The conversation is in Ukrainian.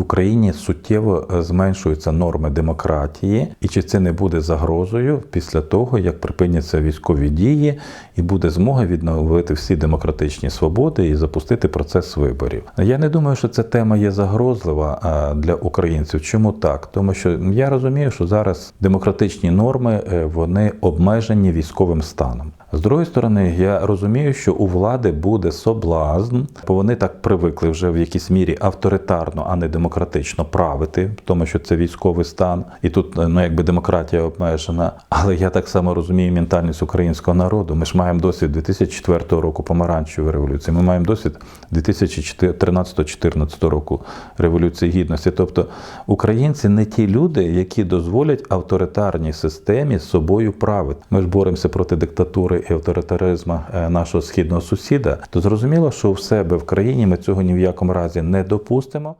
Україні суттєво е, зменшуються норми демократії, і чи це не буде загрозою після того, як припиняться військові дії, і буде змога відновити всі демократичні свободи і запустити процес виборів? Я не думаю, що ця тема є загрозлива для українців. Чому так? Тому що я розумію, що зараз демократичні норми е, вони обмежені військовим станом. З другої сторони, я розумію, що у влади буде соблазн, бо вони так привикли вже в якійсь мірі авторитарно, а не демократично правити, тому що це військовий стан, і тут ну якби демократія обмежена. Але я так само розумію ментальність українського народу. Ми ж маємо досвід 2004 року помаранчевої революції. Ми маємо досвід 2013-2014 року революції гідності. Тобто українці не ті люди, які дозволять авторитарній системі собою правити. Ми ж боремося проти диктатури і авторитаризму е, нашого східного сусіда. То зрозуміло, що в себе в країні ми цього ні в якому разі не допустимо.